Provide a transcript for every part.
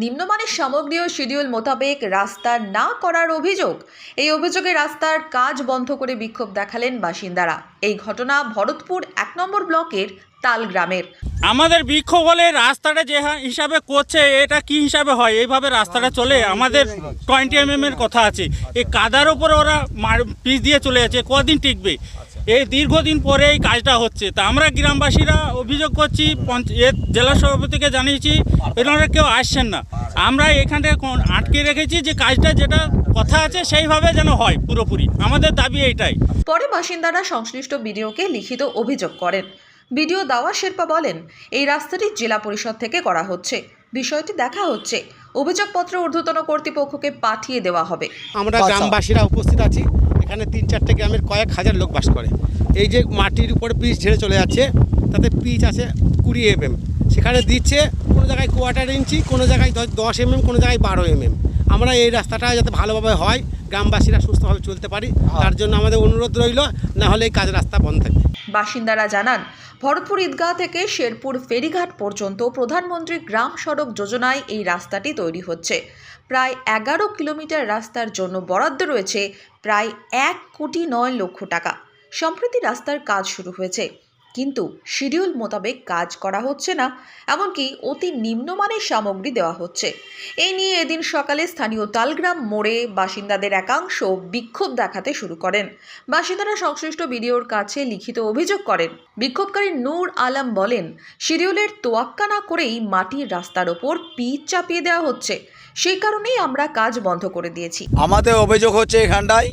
নিম্নমানের সামগ্রী ও শিডিউল মোতাবেক রাস্তা না করার অভিযোগ। এই অভিযোগে রাস্তার কাজ বন্ধ করে বিক্ষোভ দেখালেন বাসিন্দারা। এই ঘটনা ভরতপুর এক নম্বর ব্লকের তাল গ্রামের আমাদের বিক্ষোভ হলে রাস্তাটা যে হিসাবে করছে, এটা কি হিসাবে হয়? এইভাবে রাস্তাটা চলে, আমাদের টোয়েন্টি এম এর কথা আছে। এই কাদার উপরে ওরা মার পিচ দিয়ে চলে যাচ্ছে। কদিন টিকবে? এই দীর্ঘদিন পরে এই কাজটা হচ্ছে। তা আমরা গ্রামবাসীরা অভিযোগ করছি পঞ্চ- এ জেলা সভাপতিকে জানিয়েছি এনারা কেউ আসছেন না। আমরা এখানে আটকে রেখেছি যে কাজটা যেটা কথা আছে সেইভাবে যেন হয় পুরোপুরি। আমাদের দাবি এইটাই। পরে বাসিন্দারা সংশ্লিষ্ট বিডিওকে লিখিত অভিযোগ করেন। বিডিও দাওয়া শেরপা বলেন এই রাস্তাটি জেলা পরিষদ থেকে করা হচ্ছে। বিষয়টি দেখা হচ্ছে। অভিযোগপত্র ঊর্ধ্বতন কর্তৃপক্ষকে পাঠিয়ে দেওয়া হবে। আমরা আচ্ছা। গ্রামবাসীরা উপস্থিত আছি। এখানে তিন চারটে গ্রামের কয়েক হাজার লোক বাস করে। এই যে মাটির উপরে পিচ ঝেড়ে চলে যাচ্ছে তাতে পিচ আছে কুড়ি এমএম। সেখানে দিচ্ছে কোনো জায়গায় কোয়ার্টার ইঞ্চি কোনো জায়গায় দশ দশ এমএম কোনো জায়গায় বারো এমএম। আমরা এই রাস্তাটা যাতে ভালোভাবে হয় গ্রামবাসীরা সুস্থভাবে চলতে পারি তার জন্য আমাদের অনুরোধ রইল না হলে এই কাজ রাস্তা বন্ধ থাকবে। বাসিন্দারা জানান, ভরতপুর ঈদগাহ থেকে শেরপুর ফেরিঘাট পর্যন্ত প্রধানমন্ত্রী গ্রাম সড়ক যোজনায় এই রাস্তাটি তৈরি হচ্ছে। প্রায় এগারো কিলোমিটার রাস্তার জন্য বরাদ্দ রয়েছে প্রায় এক কোটি নয় লক্ষ টাকা। সম্প্রতি রাস্তার কাজ শুরু হয়েছে। কিন্তু শিডিউল মোতাবেক কাজ করা হচ্ছে না, এমনকি অতি নিম্নমানের সামগ্রী দেওয়া হচ্ছে। এই নিয়ে এদিন সকালে স্থানীয় তালগ্রাম মোড়ে বাসিন্দাদের একাংশ বিক্ষোভ দেখাতে শুরু করেন। বাসিন্দারা সংশ্লিষ্ট বিডিওর কাছে লিখিত অভিযোগ করেন। বিক্ষোভকারী নূর আলম বলেন, শিডিউলের তোয়াক্কা না করেই মাটির রাস্তার ওপর পিচ চাপিয়ে দেওয়া হচ্ছে। সেই কারণেই আমরা কাজ বন্ধ করে দিয়েছি। আমাদের অভিযোগ হচ্ছে এখানটায়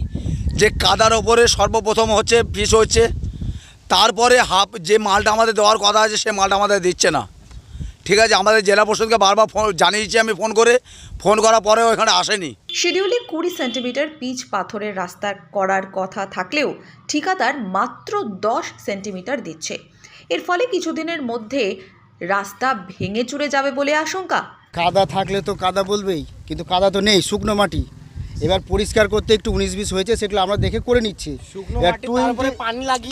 যে কাদার ওপরে সর্বপ্রথম হচ্ছে পিস হচ্ছে। তারপরে হাফ যে মালটা আমাদের দেওয়ার কথা আছে সে মালটা আমাদের দিচ্ছে না। ঠিক আছে আমাদের জেলা পরিষদকে বারবার ফোন জানিয়েছি আমি ফোন করে। ফোন করার পরেও এখানে আসেনি। শিডিউলে কুড়ি সেন্টিমিটার পিচ পাথরের রাস্তা করার কথা থাকলেও ঠিকাদার মাত্র দশ সেন্টিমিটার দিচ্ছে। এর ফলে কিছুদিনের মধ্যে রাস্তা ভেঙে চুরে যাবে বলে আশঙ্কা। কাদা থাকলে তো কাদা বলবেই কিন্তু কাদা তো নেই শুকনো মাটি। এবার পরিষ্কার করতে একটু উনিশ বিশ হয়েছে সেগুলো আমরা দেখে করে নিচ্ছি। এবার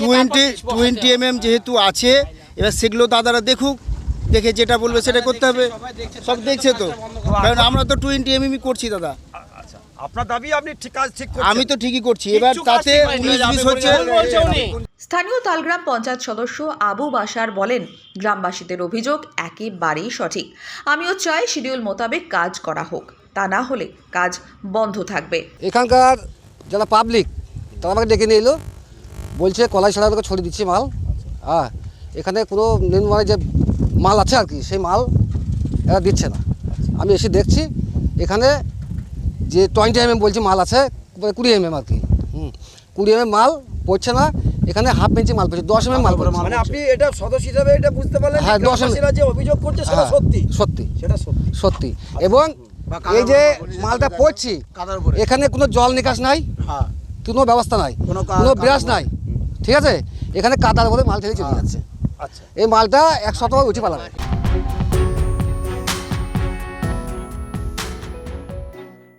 টোয়েন্টি টোয়েন্টি এম যেহেতু আছে এবার সেগুলো দাদারা দেখুক দেখে যেটা বলবে সেটা করতে হবে। সব দেখছে তো। কারণ আমরা তো টোয়েন্টি এম করছি দাদা। আপনার দাবি আপনি ঠিক কাজ ঠিক আমি তো ঠিকই করছি। এবার তাতে উনিশ বিশ হচ্ছে স্থানীয় তালগ্রাম পঞ্চায়েত সদস্য আবু বাসার বলেন গ্রামবাসীদের অভিযোগ একেবারেই সঠিক। আমিও চাই শিডিউল মোতাবেক কাজ করা হোক। তা না হলে কাজ বন্ধ থাকবে। এখানকার যারা পাবলিক তারা আমাকে ডেকে নিয়ে এলো। বলছে কলাই ছাড়া আমাকে ছড়িয়ে দিচ্ছে মাল। হ্যাঁ এখানে কোনো নিম্নমানের যে মাল আছে আর কি সেই মাল এরা দিচ্ছে না। আমি এসে দেখছি এখানে যে টোয়েন্টি এম বলছি মাল আছে মানে কুড়ি এম আর কি। হুম কুড়ি এম মাল পড়ছে না এখানে হাফ ইঞ্চি মাল পড়ছে দশ এম মাল পড়ছে। মানে আপনি এটা সদস্য হিসাবে এটা বুঝতে পারলেন হ্যাঁ, যে দশ এম- যে অভিযোগ করছে সেটা হ্যাঁ, সত্যি। সত্যি। সেটা সত্যি। সত্যি। এবং এই যে মালটা পড়ছি এখানে কোনো জল নিকাশ নাই হ্যাঁ। কোনো ব্যবস্থা নাই কোনো ব্রাশ নাই ঠিক আছে? এখানে কাদার বলে মাল থেকে চলে যাচ্ছে। আচ্ছা। এই মালটা এক সপ্তাহ উঠে পালাবে।